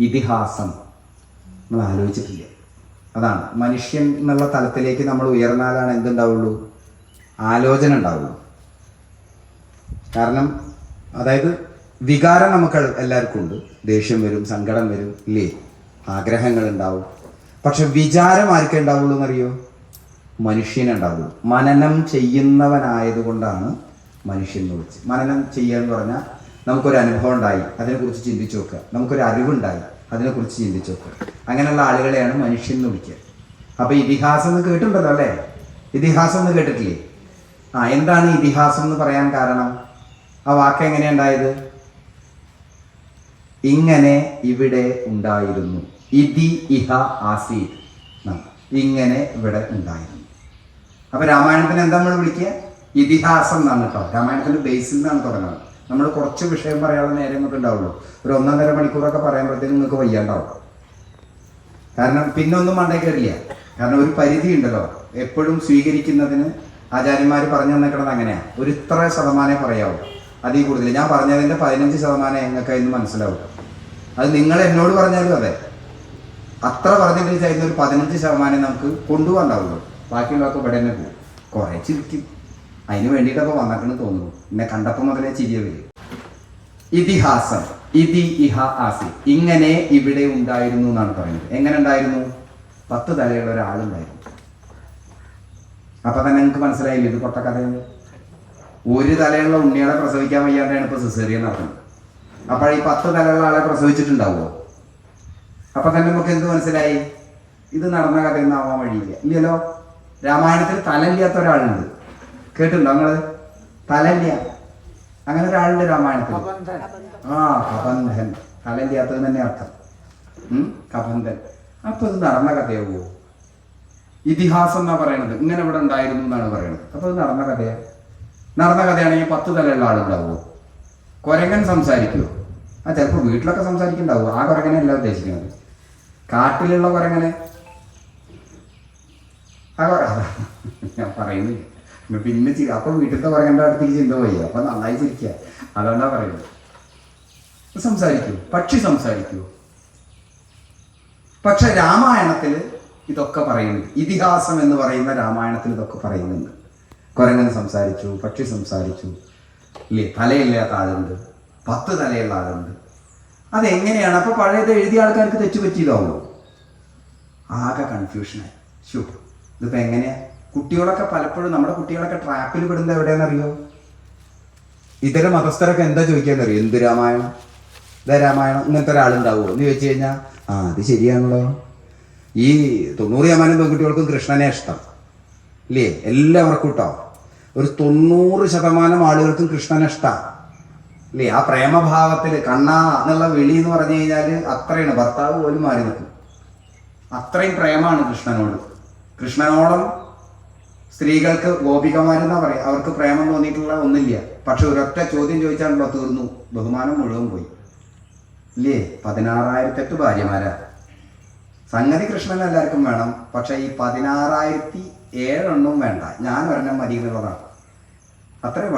ഇതിഹാസം. നമ്മൾ ആലോചിച്ചിട്ടില്ല. അതാണ്. മനുഷ്യൻ എന്നുള്ള തലത്തിലേക്ക് നമ്മൾ ഉയർന്നാലാണ് എന്തുണ്ടാവുള്ളൂ? ആലോചന ഉണ്ടാവുള്ളൂ. കാരണം അതായത് വികാരം നമുക്ക് എല്ലാവർക്കും ഉണ്ട്. ദേഷ്യം വരും സങ്കടം വരും ഇല്ലേ? ആഗ്രഹങ്ങൾ ഉണ്ടാവും. പക്ഷെ വിചാരം ആർക്കേ ഉണ്ടാവുള്ളൂ എന്നറിയോ? മനുഷ്യനുണ്ടാവുള്ളൂ മനനം ചെയ്യുന്നവനായതുകൊണ്ടാണ് മനുഷ്യൻ എന്ന് വിളിച്ചത്. മനനം ചെയ്യുക എന്ന് പറഞ്ഞാൽ നമുക്കൊരു അനുഭവം ഉണ്ടായി അതിനെക്കുറിച്ച് ചിന്തിച്ചു നോക്കുക. നമുക്കൊരു അറിവുണ്ടായി അതിനെക്കുറിച്ച് ചിന്തിച്ചു നോക്കുക. അങ്ങനെയുള്ള ആളുകളെയാണ് മനുഷ്യൻ എന്ന് വിളിക്കുക. അപ്പൊ ഇതിഹാസം എന്ന് കേട്ടിട്ടുണ്ടല്ലോ അല്ലേ? ഇതിഹാസം എന്ന് കേട്ടിട്ടില്ലേ? ആ എന്താണ് ഇതിഹാസം എന്ന് പറയാൻ കാരണം? ആ വാക്ക് എങ്ങനെയുണ്ടായത് ഇങ്ങനെ ഇവിടെ ഉണ്ടായിരുന്നു. ഇതി ഇഹ ആസി. ഇങ്ങനെ ഇവിടെ ഉണ്ടായിരുന്നു. അപ്പൊ രാമായണത്തിന് എന്താ നമ്മൾ വിളിക്കുക? ഇതിഹാസം എന്നാണ് കേട്ടോ. രാമായണത്തിന്റെ ബേസിൽ നിന്നാണ് തുടങ്ങുന്നത്. നമ്മൾ കുറച്ച് വിഷയം പറയാനുള്ള നേരം ഇങ്ങോട്ട് ഉണ്ടാവുള്ളൂ. ഒരു ഒന്നൊന്നര മണിക്കൂറൊക്കെ പറയുമ്പോഴത്തേക്കും നിങ്ങൾക്ക് വയ്യാണ്ടാവും. കാരണം പിന്നൊന്നും മണ്ടേ കയറില്ല കാരണം ഒരു പരിധി ഉണ്ടല്ലോ. എപ്പോഴും സ്വീകരിക്കുന്നതിന് ആചാര്യന്മാർ പറഞ്ഞു തന്നേക്കണത് അങ്ങനെയാണ് ഒരു ഇത്ര ശതമാനമേ പറയാവൂ. അതിൽ കൂടുതൽ. ഞാൻ പറഞ്ഞതിന്റെ പതിനഞ്ച് ശതമാനം നിങ്ങൾക്ക് അതിന് മനസ്സിലാവും. അത് നിങ്ങൾ എന്നോട് പറഞ്ഞാലും അതെ. അത്ര പറഞ്ഞിട്ട് ചെയ്യുന്ന ഒരു പതിനഞ്ച് ശതമാനം നമുക്ക് കൊണ്ടുപോകാണ്ടാവുള്ളൂ ബാക്കിയുള്ളതൊക്കെ ഇവിടെ തന്നെ പോകും. കുറേ ചിരിക്കും. അതിന് വേണ്ടിയിട്ടൊക്കെ വന്നേക്കണെന്ന് തോന്നുന്നു. എന്നെ കണ്ടപ്പോൾ മുതലേ ചിരിയ വരും. ഇതിഹാസം ഇതി ഇഹ ആസി. ഇങ്ങനെ ഇവിടെ ഉണ്ടായിരുന്നു എന്നാണ് പറയുന്നത്. എങ്ങനെ ഉണ്ടായിരുന്നു? പത്ത് തലയുള്ള ഒരാളുണ്ടായിരുന്നു. അപ്പൊ തന്നെ നിങ്ങൾക്ക് മനസ്സിലായില്ലേ ഇത് പൊട്ട കഥയാണ്? ഒരു തലയുള്ള ഉണ്ണികളെ പ്രസവിക്കാൻ വയ്യാണ്ടാണ് ഇപ്പൊ സിസേറിയൻ നടക്കുന്നത് അപ്പോൾ ഈ പത്ത് തലയുള്ള ആളെ പ്രസവിച്ചിട്ടുണ്ടാവുമോ? അപ്പൊ തന്നെ നമുക്ക് എന്ത് മനസ്സിലായി? ഇത് നടന്ന കഥയൊന്നും ആവാൻ വഴിയില്ല. ഇല്ലല്ലോ? രാമായണത്തിൽ തലയില്ലാത്ത ഒരാളുണ്ട്. കേട്ടിട്ടുണ്ടോ നിങ്ങൾ? തലന്യ അങ്ങനെ ഒരാളുടെ രാമായണത്തിൽ ആ കബന്ധൻ തലന്യാത്തത് തന്നെ അർത്ഥം? കബന്ധൻ അപ്പൊ ഇത് നടന്ന കഥയാവോ ഇതിഹാസം എന്നാ പറയണത്? ഇങ്ങനെ ഇവിടെ ഉണ്ടായിരുന്നു എന്നാണ് പറയണത്. അപ്പൊ ഇത് നടന്ന കഥയാ. നടന്ന കഥയാണെങ്കിൽ പത്ത് തലയുള്ള ആളുണ്ടാവുമോ കൊരങ്ങൻ സംസാരിക്കുമോ ആ ചിലപ്പോൾ വീട്ടിലൊക്കെ സംസാരിക്കുന്നുണ്ടാവും. ആ കൊരങ്ങനെ അല്ല ഉദ്ദേശിക്കുന്നത്. കാട്ടിലുള്ള കൊരങ്ങനെ. ആ ഞാൻ പറയുന്നില്ല. പിന്നെ അപ്പൊ വീട്ടിലത്തെ പറയേണ്ട അടുത്തേക്ക് ചിന്ത പോയി. അപ്പൊ നന്നായി ചിരിക്കുക അതുകൊണ്ടാ പറയുന്നത്. സംസാരിക്കൂ. പക്ഷി സംസാരിക്കൂ. പക്ഷെ രാമായണത്തിൽ ഇതൊക്കെ പറയുന്നുണ്ട്. ഇതിഹാസം എന്ന് പറയുന്ന രാമായണത്തിൽ ഇതൊക്കെ പറയുന്നുണ്ട്. കുരങ്ങൻ സംസാരിച്ചു പക്ഷി സംസാരിച്ചു. ഇല്ലേ? തലയില്ലാത്ത ആളുണ്ട്. പത്ത് തലയുള്ള ആളുണ്ട്. അതെങ്ങനെയാണ്? അപ്പൊ പഴയത് എഴുതിയ ആൾക്കാർക്ക് തെറ്റുപറ്റിയതാവുമോ ആകെ കൺഫ്യൂഷനായി ഷൂ ഇതിപ്പോ എങ്ങനെയാ? കുട്ടികളൊക്കെ പലപ്പോഴും നമ്മുടെ കുട്ടികളൊക്കെ ട്രാപ്പിൽ പെടുന്നത് എവിടെയാണെന്നറിയോ? ഇതര മതസ്ഥരൊക്കെ എന്താ ചോദിക്കാന്നറിയോ? എന്ത് രാമായണം? ഇതാ രാമായണം ഇങ്ങനത്തെ ഒരാളുണ്ടാവുമോ? എന്ന് ചോദിച്ചു കഴിഞ്ഞാൽ ആ അത് ശരിയാണല്ലോ. ഈ തൊണ്ണൂറ് ശതമാനം പെൺകുട്ടികൾക്കും കൃഷ്ണനെ ഇഷ്ടം. ഇല്ലേ? എല്ലാവർക്കും കേട്ടോ ഒരു തൊണ്ണൂറ് ശതമാനം ആളുകൾക്കും കൃഷ്ണനെ ഇഷ്ടമാണ് ഇല്ലേ? ആ പ്രേമഭാവത്തിൽ കണ്ണ എന്നുള്ള വിളി എന്ന് പറഞ്ഞു കഴിഞ്ഞാൽ അത്രയാണ്. ഭർത്താവ് പോലും മാറി നിൽക്കും. അത്രയും പ്രേമാണ് കൃഷ്ണനോട്. കൃഷ്ണനോളം സ്ത്രീകൾക്ക് ഗോപികമാരെന്നാ പറയാം. അവർക്ക് പ്രേമം തോന്നിയിട്ടുള്ള ഒന്നില്ല പക്ഷെ ഒരൊറ്റ ചോദ്യം ചോദിച്ചാണല്ലോ തീർന്നു. ബഹുമാനം മുഴുവൻ പോയി. ഇല്ലേ? പതിനാറായിരത്തെട്ട് ഭാര്യമാരാ. സംഗതി കൃഷ്ണൻ എല്ലാവർക്കും വേണം. പക്ഷെ ഈ പതിനാറായിരത്തി ഏഴെണ്ണം വേണ്ട. ഞാൻ ഒരെണ്ണം മതി എന്നുള്ളതാണ് അത്രേ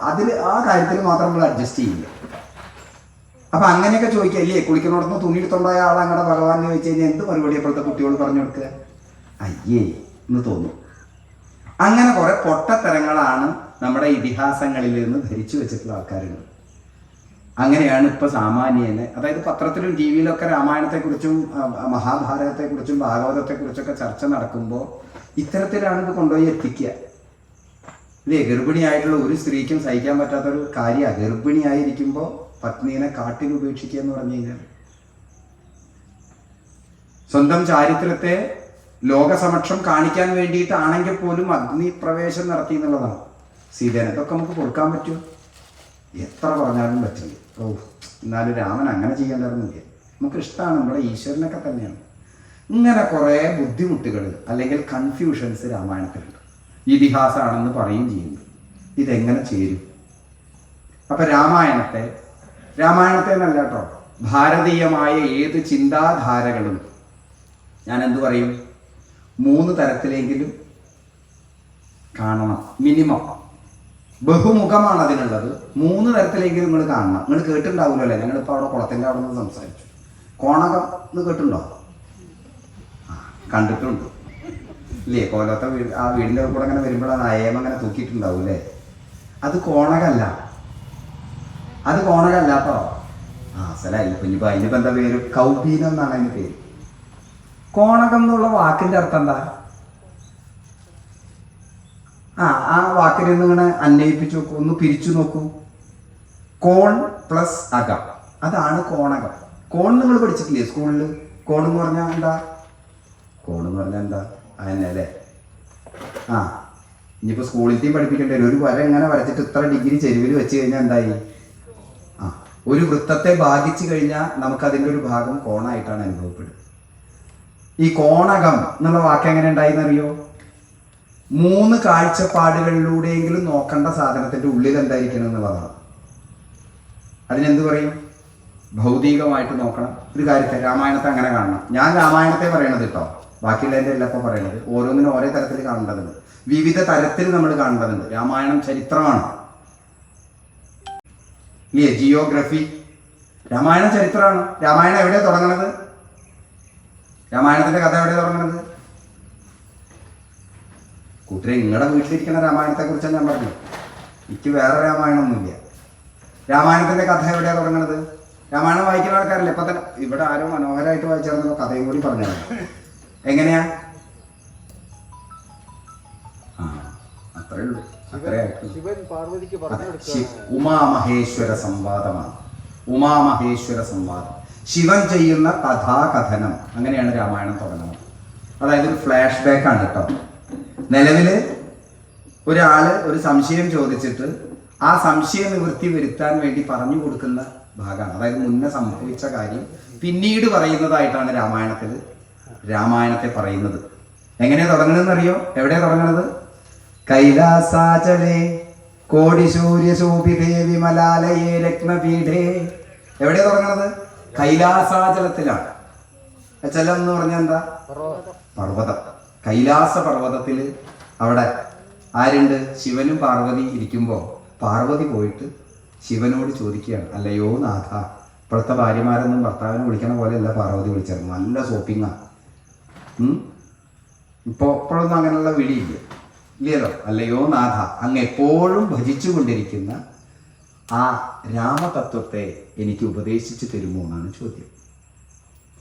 അതിൽ ആ കാര്യത്തിൽ മാത്രം നമ്മൾ അഡ്ജസ്റ്റ് ചെയ്യില്ല. അപ്പൊ അങ്ങനെയൊക്കെ ചോദിക്കുക. ഇല്ലേ? കുളിക്കുന്നിടത്ത് തുണി എടുത്തോണ്ടായ ആൾ അങ്ങടെ ഭഗവാൻ ചോദിച്ചു കഴിഞ്ഞാൽ എന്ത് മറുപടി അപ്പോഴത്തെ കുട്ടിയോട് പറഞ്ഞു കൊടുക്കുക? അയ്യേ എന്ന് തോന്നും. അങ്ങനെ കുറെ പൊട്ടത്തരങ്ങളാണ് നമ്മുടെ ഇതിഹാസങ്ങളിൽ നിന്ന് ധരിച്ചു വെച്ചിട്ടുള്ള ആൾക്കാരുണ്ട് അങ്ങനെയാണ് ഇപ്പൊ സാമാന്യന് അതായത് പത്രത്തിലും ടി വിയിലൊക്കെ രാമായണത്തെക്കുറിച്ചും മഹാഭാരതത്തെക്കുറിച്ചും ഭാഗവതത്തെക്കുറിച്ചൊക്കെ ചർച്ച നടക്കുമ്പോൾ ഇത്തരത്തിലാണ് ഇത് കൊണ്ടുപോയി എത്തിക്കുക. ഇല്ലേ ഗർഭിണിയായിട്ടുള്ള ഒരു സ്ത്രീക്കും സഹിക്കാൻ പറ്റാത്തൊരു കാര്യമാണ് ഗർഭിണിയായിരിക്കുമ്പോൾ പത്നീനെ കാട്ടിൽ ഉപേക്ഷിക്കുക എന്ന് പറഞ്ഞു കഴിഞ്ഞാൽ സ്വന്തം ചാരിത്രത്തെ ലോകസമക്ഷം കാണിക്കാൻ വേണ്ടിയിട്ടാണെങ്കിൽ പോലും അഗ്നിപ്രവേശം നടത്തി എന്നുള്ളതാണ്. സീതേനെ ഇതൊക്കെ നമുക്ക് കൊടുക്കാൻ പറ്റുമോ? എത്ര പറഞ്ഞാലും പറ്റില്ല. ഓ എന്നാലും രാമൻ അങ്ങനെ ചെയ്യേണ്ടതെന്നില്ല നമുക്ക് ഇഷ്ടമാണ് നമ്മുടെ ഈശ്വരനൊക്കെ തന്നെയാണ്. ഇങ്ങനെ കുറേ ബുദ്ധിമുട്ടുകൾ അല്ലെങ്കിൽ കൺഫ്യൂഷൻസ് രാമായണത്തിലുണ്ട്. ഇതിഹാസമാണെന്ന് പറയും ചെയ്യുന്നു. ഇതെങ്ങനെ ചേരും? അപ്പൊ രാമായണത്തെ രാമായണത്തെ എന്നല്ല കേട്ടോ ഭാരതീയമായ ഏത് ചിന്താധാരകളും ഞാൻ എന്തു പറയും? മൂന്ന് തരത്തിലെങ്കിലും കാണണം മിനിമം ബഹുമുഖമാണ് അതിനുള്ളത്. മൂന്ന് തരത്തിലെങ്കിലും നിങ്ങൾ കാണണം. നിങ്ങൾ കേട്ടിട്ടുണ്ടാവില്ലല്ലേ ഞങ്ങളിപ്പോൾ അവിടെ കുളത്തിന്റെ അവിടെ നിന്ന് സംസാരിച്ചു. കോണകം എന്ന് കേട്ടിട്ടുണ്ടോ? കണ്ടിട്ടുണ്ട്. ഇല്ലേ? കോലത്തെ വീട് ആ വീടിന്റെ കൂടെ അങ്ങനെ വരുമ്പോഴാണ് നയം അങ്ങനെ അല്ലേ അത് കോണകല്ല. അത് കോണകല്ല ആ സ്ഥലമായി ഇപ്പൊ ഇനിയിപ്പോ അതിനിപ്പോ എന്താ പേര്? കൗബീനം എന്നാണ് അതിന്റെ പേര്. കോണകം എന്നുള്ള വാക്കിന്റെ അർത്ഥം എന്താ? ആ ആ വാക്കിനെ ഒന്ന് ഇങ്ങനെ അന്വയിപ്പിച്ചു നോക്കൂ. ഒന്ന് പിരിച്ചു നോക്കൂ. കോൺ പ്ലസ് അകം. അതാണ് കോണകം. കോൺ നിങ്ങൾ പഠിച്ചിട്ടില്ലേ സ്കൂളിൽ കോൺ എന്ന് പറഞ്ഞാൽ എന്താ? കോൺ എന്ന് പറഞ്ഞാൽ എന്താ? അതന്നെ അല്ലേ? ആ ഇനിയിപ്പോൾ സ്കൂളിലത്തെയും പഠിപ്പിക്കേണ്ടി വരും. ഒരു വര എങ്ങനെ വരച്ചിട്ട് ഇത്ര ഡിഗ്രി ചെരുവിൽ വെച്ച് കഴിഞ്ഞാൽ എന്തായി? ആ ഒരു വൃത്തത്തെ ബാധിച്ചു കഴിഞ്ഞാൽ നമുക്കതിന്റെ ഒരു ഭാഗം കോണായിട്ടാണ് അനുഭവപ്പെടുക. ഈ കോണകം എന്നുള്ള വാക്ക് എങ്ങനെ ഉണ്ടായിന്നറിയോ? മൂന്ന് കാഴ്ചപ്പാടുകളിലൂടെയെങ്കിലും നോക്കേണ്ട സാധനത്തിന്റെ ഉള്ളിൽ എന്തായിരിക്കണം എന്നുള്ളതാണ്. അതിനെന്ത് പറയും? ഭൗതികമായിട്ട് നോക്കണം. ഒരു കാര്യത്തെ രാമായണത്തെ അങ്ങനെ കാണണം. ഞാൻ രാമായണത്തെ പറയണത് കേട്ടോ ബാക്കിയുള്ളതിന്റെ എല്ലാം ഇപ്പോൾ പറയണത്. ഓരോന്നിനും ഓരോ തരത്തിൽ കാണേണ്ടതുണ്ട്. വിവിധ തരത്തിൽ നമ്മൾ കാണേണ്ടതുണ്ട്. രാമായണം ചരിത്രമാണ്. ഇല്ലേ? ജിയോഗ്രഫി. രാമായണം ചരിത്രമാണ്. രാമായണം എവിടെയാണ് തുടങ്ങണത്? രാമായണത്തിന്റെ കഥ എവിടെയാണ് തുടങ്ങണത് കൂട്ടരെ നിങ്ങളുടെ വീട്ടിലിരിക്കുന്ന രാമായണത്തെ കുറിച്ചാണ് ഞാൻ പറഞ്ഞത്. എനിക്ക് വേറെ രാമായണമൊന്നുമില്ല. രാമായണത്തിന്റെ കഥ എവിടെയാണ് തുടങ്ങണത് രാമായണം വായിക്കുന്ന ആൾക്കാരല്ലേ? ഇപ്പൊ തന്നെ ഇവിടെ ആരോ മനോഹരമായിട്ട് വായിച്ചിരുന്നല്ലോ കഥയും കൂടി പറഞ്ഞു എങ്ങനെയാ? ആ അത്രേ ഉള്ളൂ. പറഞ്ഞു ഉമാമഹേശ്വര സംവാദമാണ്. ഉമാമഹേശ്വര സംവാദം. ശിവൻ ചെയ്യുന്ന കഥാകഥനം. അങ്ങനെയാണ് രാമായണം തുടങ്ങുന്നത്. അതായത് ഒരു ഫ്ലാഷ് ബാക്ക് ആണ് കേട്ടോ. നിലവിൽ ഒരാൾ ഒരു സംശയം ചോദിച്ചിട്ട് ആ സംശയ നിവൃത്തി വരുത്താൻ വേണ്ടി പറഞ്ഞു കൊടുക്കുന്ന ഭാഗമാണ്. അതായത് മുന്നേ സംഭവിച്ച കാര്യം പിന്നീട് പറയുന്നതായിട്ടാണ് രാമായണത്തിൽ രാമായണത്തെ പറയുന്നത്. എങ്ങനെയാ അറിയോ എവിടെയാ തുടങ്ങണത് കൈലാസാചലേ കോടി സൂര്യശോഭിതേ വിമലാലയേ രത്നപീഠേ. എവിടെയാ തുടങ്ങണത് കൈലാസാചലത്തിലാണ്. ചലം എന്ന് പറഞ്ഞാൽ എന്താ? പർവതം. കൈലാസ പർവതത്തിൽ അവിടെ ആരുണ്ട്? ശിവനും പാർവതി ഇരിക്കുമ്പോൾ പാർവതി പോയിട്ട് ശിവനോട് ചോദിക്കുകയാണ് അല്ലയോ നാഥ ഇപ്പോഴത്തെ ഭാര്യമാരൊന്നും ഭർത്താവിനെ വിളിക്കണ പോലെയല്ല പാർവതി വിളിച്ചത്. നല്ല സോപ്പിങ്ങാണ് ഇപ്പോൾ ഇപ്പോഴൊന്നും അങ്ങനെയുള്ള വിളിയില്ല. ഇല്ലല്ലോ? അല്ലയോ നാഥ അങ്ങ് എപ്പോഴും ഭജിച്ചു കൊണ്ടിരിക്കുന്ന ആ രാമതത്വത്തെ എനിക്ക് ഉപദേശിച്ചു തരുമോ എന്നാണ് ചോദ്യം.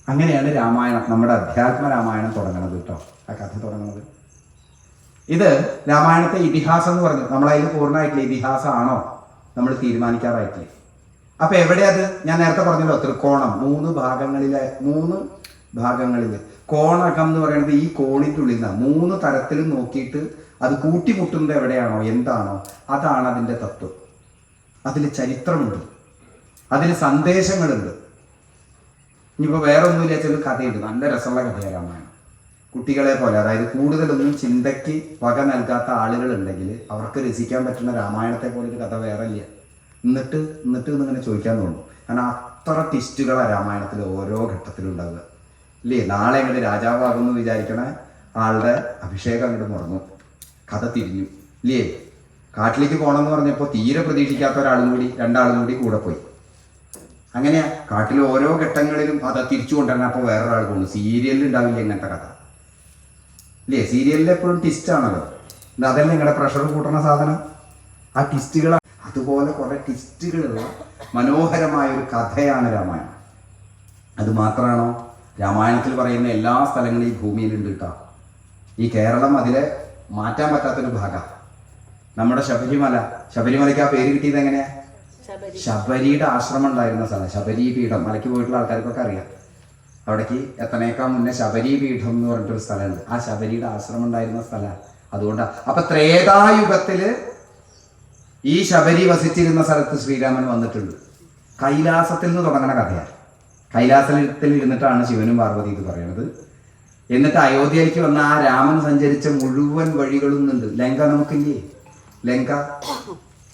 അങ്ങനെയാണ് രാമായണം നമ്മുടെ അധ്യാത്മ രാമായണം തുടങ്ങണത് കേട്ടോ ആ കഥ തുടങ്ങണത്. ഇത് രാമായണത്തെ ഇതിഹാസം എന്ന് പറഞ്ഞു. നമ്മളതിൽ പൂർണമായിട്ടില്ല ഇതിഹാസമാണോ നമ്മൾ തീരുമാനിക്കാറായിട്ടില്ല? അപ്പൊ എവിടെ അത്? ഞാൻ നേരത്തെ പറഞ്ഞല്ലോ ത്രികോണം മൂന്ന് ഭാഗങ്ങളിലെ മൂന്ന് ഭാഗങ്ങളിൽ കോണകം എന്ന് പറയുന്നത് ഈ കോണിന്റെ ഉള്ളിൽ നിന്ന്. മൂന്ന് തരത്തിൽ നോക്കിയിട്ട് അത് കൂട്ടിമുട്ടുന്നത് എവിടെയാണോ? എന്താണോ? അതാണ് അതിന്റെ തത്വം. അതിൽ ചരിത്രമുണ്ട്. അതിൽ സന്ദേശങ്ങളുണ്ട്. ഇനിയിപ്പോൾ വേറെ ഒന്നുമില്ല ചില കഥയുണ്ട്. നല്ല രസമുള്ള കഥയാണ് രാമായണം. കുട്ടികളെ പോലെ അതായത് കൂടുതലൊന്നും ചിന്തയ്ക്ക് വക നൽകാത്ത ആളുകളുണ്ടെങ്കിൽ അവർക്ക് രസിക്കാൻ പറ്റുന്ന രാമായണത്തെ പോലെ ഒരു കഥ വേറെ ഇല്ല എന്നിട്ട് എന്നിട്ട് എന്നിങ്ങനെ ചോദിക്കാൻ തോന്നുന്നു കാരണം അത്ര ട്വിസ്റ്റുകളാണ് രാമായണത്തിൽ ഓരോ ഘട്ടത്തിലും ഉണ്ടാവുക ഇല്ലേ? നാളെ അങ്ങോട്ട് രാജാവാകുമെന്ന് വിചാരിക്കണ ആളുടെ അഭിഷേകം അങ്ങോട്ട് മുറന്നു. കഥ തിരിഞ്ഞു. ഇല്ലേ? കാട്ടിലേക്ക് പോകണമെന്ന് പറഞ്ഞപ്പോൾ തീരെ പ്രതീക്ഷിക്കാത്ത ഒരാളും കൂടി രണ്ടാളും കൂടി കൂടെ പോയി. അങ്ങനെ കാട്ടിൽ ഓരോ ഘട്ടങ്ങളിലും അത് തിരിച്ചു കൊണ്ടുവരണം. അപ്പോൾ വേറൊരാൾ പോകുന്നു. സീരിയലിൽ ഉണ്ടാവില്ല ഇങ്ങനത്തെ കഥ. ഇല്ലേ? സീരിയലിൽ എപ്പോഴും ട്വിസ്റ്റ് ആണല്ലോ. അതല്ല നിങ്ങളുടെ പ്രഷർ കൂട്ടുന്ന സാധനം. ആ ടിസ്റ്റുകൾ അതുപോലെ കുറെ ടിസ്റ്റുകളുള്ള മനോഹരമായ ഒരു കഥയാണ് രാമായണം. അത് മാത്രമാണോ? രാമായണത്തിൽ പറയുന്ന എല്ലാ സ്ഥലങ്ങളും ഈ ഭൂമിയിലുണ്ട് കേട്ടോ. ഈ കേരളം അതിലെ മാറ്റാൻ പറ്റാത്തൊരു ഭാഗം. നമ്മുടെ ശബരിമല. ശബരിമലയ്ക്ക് ആ പേര് കിട്ടിയത് എങ്ങനെയാ? ശബരിയുടെ ആശ്രമം ഉണ്ടായിരുന്ന സ്ഥലം. ശബരി പീഠം. മലയ്ക്ക് പോയിട്ടുള്ള ആൾക്കാർക്കൊക്കെ അറിയാം. അവിടേക്ക് എത്തനേക്കാൾ മുന്നേ ശബരി പീഠം എന്ന് പറഞ്ഞിട്ടൊരു സ്ഥലമുണ്ട്. ആ ശബരിയുടെ ആശ്രമം ഉണ്ടായിരുന്ന സ്ഥലം. അതുകൊണ്ടാണ് അപ്പൊ ത്രേതായുഗത്തിൽ ഈ ശബരി വസിച്ചിരുന്ന സ്ഥലത്ത് ശ്രീരാമൻ വന്നിട്ടുണ്ട്. കൈലാസത്തിൽ നിന്ന് തുടങ്ങണ കഥയാണ് കൈലാസത്തിൽ ഇരുന്നിട്ടാണ് ശിവനും പാർവതി ഇത് പറയുന്നത് എന്നിട്ട് അയോധ്യയിലേക്ക് വന്ന ആ രാമൻ സഞ്ചരിച്ച മുഴുവൻ വഴികളും ഉണ്ട്. ലങ്ക നമുക്കില്ലേ? ലങ്ക.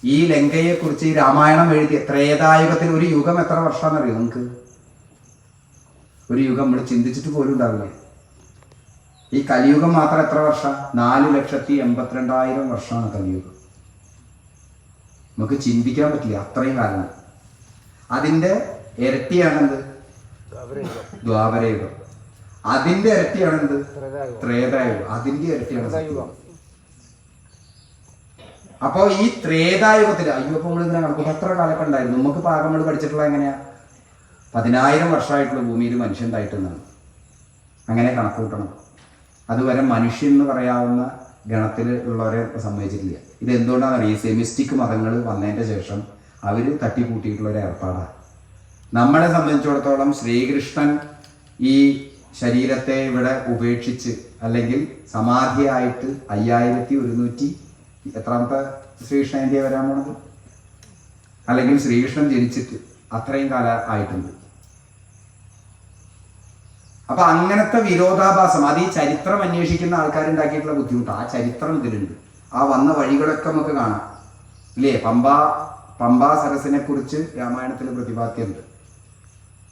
ഈ ലങ്കയെ കുറിച്ച് ഈ രാമായണം എഴുതിയ ത്രേതായുഗത്തിൽ ഒരു യുഗം എത്ര വർഷമാണെന്നറിയോ നമുക്ക് ഒരു യുഗം നമ്മൾ ചിന്തിച്ചിട്ട് പോലും ഉണ്ടാവില്ലേ. ഈ കലിയുഗം മാത്രം എത്ര വർഷം? നാല് ലക്ഷത്തി എൺപത്തിരണ്ടായിരം വർഷമാണ് കലിയുഗം. നമുക്ക് ചിന്തിക്കാൻ പറ്റില്ല അത്രയും കാലം. അതിന്റെ ഇരട്ടിയാണെന്ത്? ദ്വാപരയുഗം. അതിന്റെ ഇരട്ടിയാണെന്ത്? ത്രേതായുഗം. അതിന്റെ ഇരട്ടിയാണ്. അപ്പോ ഈ ത്രേതായുഗത്തിൽ അയ്യോ അപ്പൊ നമ്മൾ ഇങ്ങനെ കണക്കൂട്ടും എത്ര കാലൊക്കെ ഉണ്ടായിരുന്നു? നമുക്ക് പാകം നമ്മൾ പഠിച്ചിട്ടുള്ള എങ്ങനെയാ? പതിനായിരം വർഷമായിട്ടുള്ള ഭൂമിയിൽ മനുഷ്യൻ ഉണ്ടായിട്ടെന്നാണ് അങ്ങനെ കണക്കൂട്ടണം അതുവരെ മനുഷ്യൻ എന്ന് പറയാവുന്ന ഗണത്തിൽ ഉള്ളവരെ സമ്മതിച്ചിട്ടില്ല. ഇത് എന്തുകൊണ്ടാണ് ഈ സെമിസ്റ്റിക് മതങ്ങൾ വന്നതിന്റെ ശേഷം അവർ തട്ടിക്കൂട്ടിയിട്ടുള്ള ഒരു ഏർപ്പാടാണ് നമ്മളെ സംബന്ധിച്ചിടത്തോളം ശ്രീകൃഷ്ണൻ ഈ ശരീരത്തെ ഇവിടെ ഉപേക്ഷിച്ച് അല്ലെങ്കിൽ സമാധിയായിട്ട് അയ്യായിരത്തി ഒരുന്നൂറ്റി എത്രാമത്തെ ശ്രീകൃഷ്ണ ഇന്ത്യ വരാൻ പോണത്? അല്ലെങ്കിൽ ശ്രീകൃഷ്ണൻ ജനിച്ചിട്ട് അത്രയും കാലം ആയിട്ടുണ്ട്. അപ്പൊ അങ്ങനത്തെ വിരോധാഭാസം അത് ഈ ചരിത്രം അന്വേഷിക്കുന്ന ആൾക്കാരുണ്ടാക്കിയിട്ടുള്ള ബുദ്ധിമുട്ട് ആ ചരിത്രം ഇതിലുണ്ട്. ആ വന്ന വഴികളൊക്കെ നമുക്ക് കാണാം. ഇല്ലേ? പമ്പ പമ്പാ സരസിനെ കുറിച്ച് രാമായണത്തിൽ പ്രതിപാദ്യമുണ്ട്.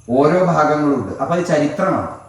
ഓരോ ഭാഗങ്ങളുണ്ട്. അപ്പൊ അത് ചരിത്രമാണ്.